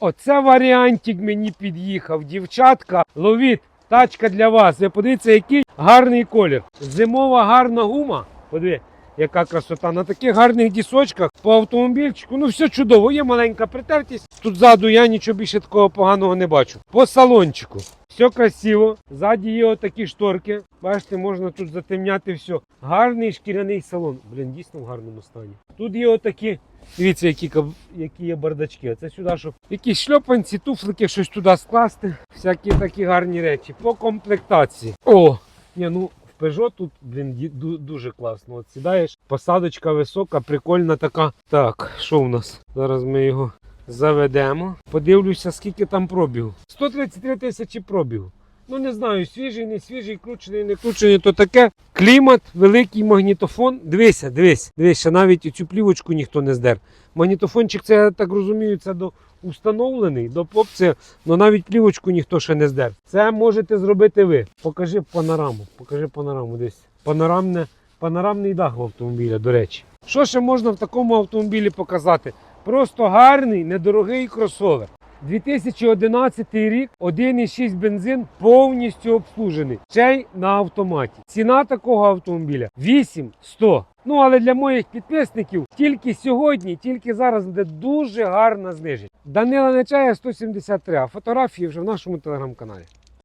Оце варіантик мені під'їхав. Дівчатка, ловіть, тачка для вас. Ви подивіться, який гарний колір. Зимова гарна гума. Подиви, яка красота. На таких гарних дісочках по автомобільчику. Ну все чудово. Є маленька притертість. Тут ззаду я нічого більше такого поганого не бачу. По салончику. Все красиво. Ззаді є отакі шторки. Бачите, можна тут затемняти все. Гарний шкіряний салон. Блін, дійсно в гарному стані. Тут є отакі. Дивіться, які, які є бардачки. Це сюди, щоб якісь шльопанці, туфлики, щось туди скласти. Всякі такі гарні речі. По комплектації. О! Ні, ну в Peugeot тут, блін, дуже класно. От сідаєш, посадочка висока, прикольна така. Так, що в нас? Зараз ми його заведемо. Подивлюся, скільки там пробігу. 133 тисячі пробігу. Ну не знаю, свіжий, не свіжий, кручений, не кручений, то таке. Клімат, великий магнітофон. Дивися, дивись, дивись, навіть цю плівочку ніхто не здер. Магнітофончик, це я так розумію, це до установлений, до попці, але навіть плівочку ніхто ще не здер. Це можете зробити ви. Покажи панораму, покажи панораму десь. Панорамне, панорамний дах в автомобіля, до речі. Що ще можна в такому автомобілі показати? Просто гарний, недорогий кросовер. 2011 рік, 1,6 бензин повністю обслужений. Ще на автоматі. Ціна такого автомобіля 8100. Ну але для моїх підписників тільки сьогодні, тільки зараз буде дуже гарна зниження. Данила Нечая 173, а фотографії вже в нашому телеграм-каналі.